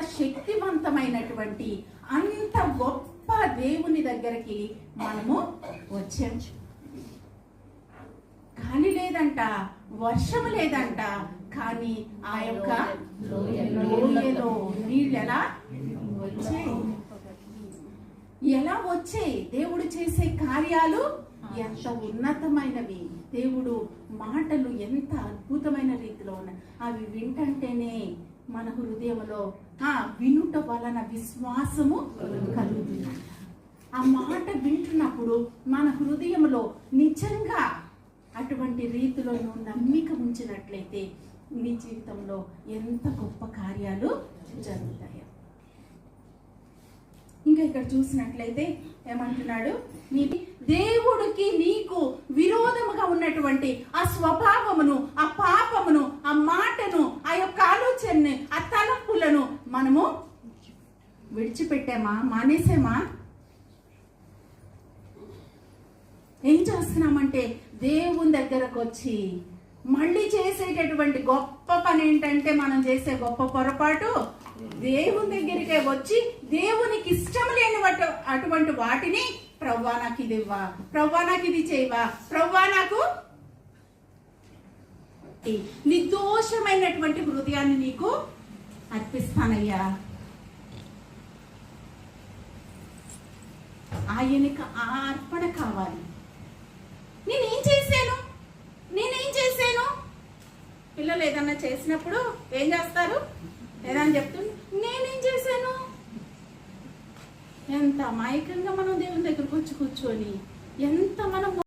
శక్తివంతమైనటువంటి అంత గొప్ప దేవుని దగ్గరికి మనము వచ్చాం. గాలి లేదంట వర్షం లేదంట కానీ ఆ యొక్క లోయలో నీళ్ళు ఎలా వచ్చాయి? ఎలా వచ్చాయి? దేవుడు చేసే కార్యాలు ఎంత ఉన్నతమైనవి? దేవుడు మాటలు ఎంత అద్భుతమైన రీతిలో ఉన్నాయి. అవి వింటంటేనే మన హృదయంలో ఆ వినుట వలన విశ్వాసము కలుగుతుంది. ఆ మాట వింటున్నప్పుడు మన హృదయంలో నిజంగా అటువంటి రీతిలో నువ్వు నమ్మిక ఉంచినట్లయితే నీ జీవితంలో ఎంత గొప్ప కార్యాలు జరుగుతాయి. ఇంకా ఇక్కడ చూసినట్లయితే ఏమంటున్నాడు? నీ దేవుడికి నీకు విరోధముగా ఉన్నటువంటి ఆ స్వభావమును ఆ పాపమును ఆ మాటను ఆ యొక్క ఆలోచనని ఆ తలంపులను మనము విడిచిపెట్టామా? మానేసామా? ఏం చేస్తున్నామంటే దేవుని దగ్గరకు వచ్చి మళ్ళీ చేసేటటువంటి గొప్ప పని ఏంటంటే మనం చేసే గొప్ప పొరపాటు దేవుని దగ్గరికే వచ్చి దేవునికి ఇష్టం లేని అటువంటి వాటిని ప్రవ్వా నాకు ఇది ఇవ్వా ప్రవ్వా నాకు ఇది చేయవా ప్రవ్వా నాకు నిర్దోషమైనటువంటి హృదయాన్ని నీకు అర్పిస్తానయ్యా. ఆయనకు ఆ అర్పణ కావాలి. నేనేం చేశాను? నేనేం చేశాను? పిల్లలు ఏదన్నా చేసినప్పుడు ఏం చేస్తారు? ఏదన్నా చెప్తుంది నేనేం చేశాను? ఎంత అమాయకంగా మనం దేవుని దగ్గరకు వచ్చి కూర్చొని ఎంత మనం